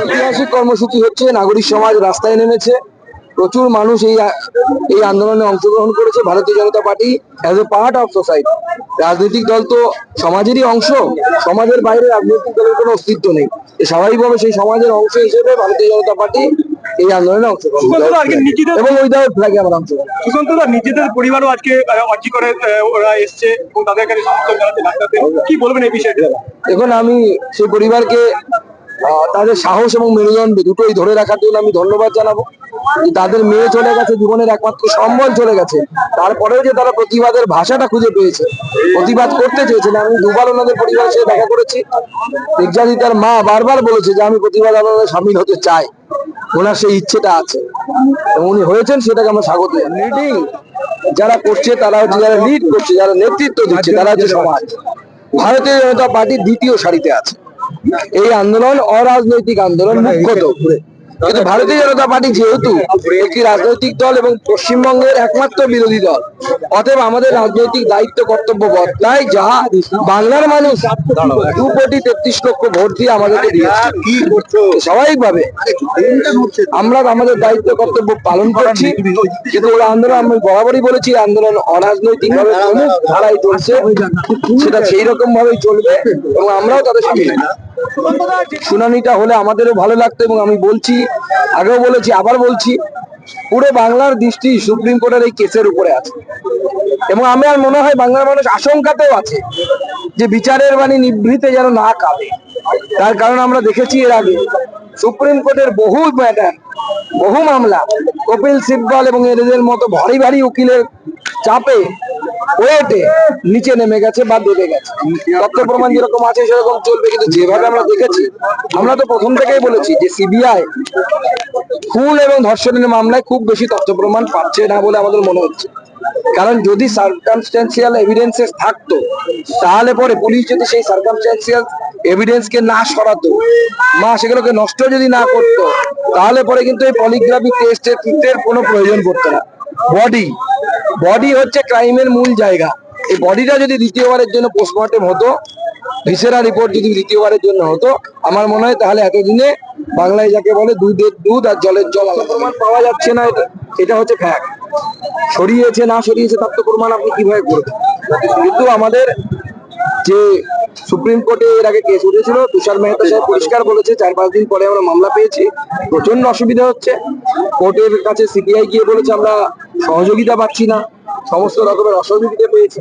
ঐতিহাসিক কর্মসূচি হচ্ছে নাগরিক সমাজ রাস্তায় নেমেছে। প্রচুর মানুষ এই এই আন্দোলনে অংশগ্রহণ করেছে Bharatiya Janata party as a part of society রাজনৈতিক দল তো সমাজেরই অংশ সমাজের বাইরে রাজনৈতিক দলের কোনো অস্তিত্ব নেই। স্বাভাবিকভাবে সেই সমাজের অংশ হিসেবে ভারতীয় জনতা পার্টি এই আন্দোলনে অংশগ্রহণ এবং উইদাউট ফ্ল্যাগে আমরা অংশগ্রহণ সুশান্ত দা নিজেদের পরিবারও আজকে অর্জি করে ওরা এসছে এবং তাদের কাছে সমর্থন কি বলবেন এই বিষয়টা? দেখুন আমি সেই পরিবারকে তাদের সাহস এবং মেরুদণ্ড দুটোই ধরে রাখার জন্য আমি ধন্যবাদ জানাব। যে তাদের মেয়ে চলে গেছে জীবনের একমাত্র সম্বল চলে গেছে। তারপরেও যে তারা প্রতিবাদের ভাষাটা খুঁজে পেয়েছে প্রতিবাদ করতে চেয়েছেন আমি দুবার ওনাদের পরিবারের সাথে দেখা করেছি। নির্যাতি তার মা বারবার বলেছে যে আমি প্রতিবাদ আন্দোলনে সামিল হতে চাই। ওনার সেই ইচ্ছেটা আছে। এবং উনি হয়েছেন সেটাকে আমরা স্বাগত লিডিং যারা করছে তারা হচ্ছে যারা লিড করছে যারা নেতৃত্ব দিচ্ছে তারা হচ্ছে সমাজ। ভারতীয় জনতা পার্টি দ্বিতীয় সারিতে আছে। এই আন্দোলন অরাজনৈতিক আন্দোলন মুখ্যত। কিন্তু ভারতীয় জনতা পার্টি যেহেতু একটি রাজনৈতিক দল এবং পশ্চিমবঙ্গের একমাত্র বিরোধী দল অতএব আমাদের রাজনৈতিক দায়িত্ব কর্তব্য বদলায় যাহা বাংলার মানুষ দু কোটি তেত্রিশ লক্ষ ভোট দিয়ে আমাদেরকে দিয়েছে। স্বাভাবিকভাবে আমরা আমাদের দায়িত্ব কর্তব্য পালন করছি। কিন্তু ওই আন্দোলন আমি বরাবরই বলেছি আন্দোলন অরাজনৈতিক ভাবে ধারায় চলছে সেটা সেই রকম ভাবেই চলবে এবং আমরাও তাদের সামিল শুনানিটা হলে আমাদেরও ভালো লাগতো এবং আমি বলছি, আগেও বলেছি, আবার বলছি, পুরো বাংলার দৃষ্টি সুপ্রিম কোর্টের এই কেসের উপরে আছে। এবং আমার মনে হয় বাংলার মানুষ আশঙ্কাতেও আছে যে বিচারের বাণী নিভৃতে যেন না কাঁদে। তার কারণ আমরা দেখেছি এর আগে সুপ্রিম কোর্টের বহু ম্যাটার বহু মামলা, কপিল সিব্বল এবং এদের মতো ভারী ভারী উকিলের চাপে ওয়েটে নিচে নেমে গেছে বা দেবে গেছে। তথ্য প্রমাণ যেরকম আছে, সেরকম চলবে, কিন্তু যেভাবে আমরা দেখেছি, আমরা তো প্রথম থেকেই বলেছি যে সিবিআই খুন এবং ধর্ষণের মামলায় খুব বেশি তথ্য প্রমাণ পাচ্ছে না বলে আমাদের মনে হচ্ছে। কারণ যদি সার্কামস্টেন্সিয়াল এভিডেন্সেস থাকতো, তাহলে পরে পুলিশ যদি সেই সার্কামস্টেন্সিয়াল এভিডেন্সকে না সরাতো মা সেগুলোকে নষ্ট যদি না করতো, তাহলে পরে কিন্তু এই পলিগ্রাফি টেস্টের কোনো প্রয়োজন পড়তো না। বডি বডি হচ্ছে ক্রাইমের মূল জায়গা। এই বডিটা যদি দ্বিতীয়বারের জন্য পোস্টমর্টেম হতো, ভিসেরা রিপোর্ট যদি দ্বিতীয়বারের জন্য হতো, আমার মনে হয় তাহলে এতদিনে বাংলায় যাকে বলে দুধের দুধ আর জলের জল। প্রমাণ পাওয়া যাচ্ছে না, এটা এটা হচ্ছে ফ্যাক্ট সরিয়েছে, না সরিয়েছে, তার তো প্রমাণ আপনি কীভাবে করবেন? কিন্তু আমাদের যে সুপ্রিম কোর্টে এর আগে কেস উঠেছিল, তুষার মেহতা সাহেব পরিষ্কার বলেছে, চার পাঁচ দিন পরে আমরা মামলা পেয়েছি। প্রচণ্ড অসুবিধা হচ্ছে। কোর্টের কাছে সিবিআই গিয়ে বলেছে, আমরা সহযোগিতা পাচ্ছি না। সমস্ত রকমের অসহযোগিতা পেয়েছি।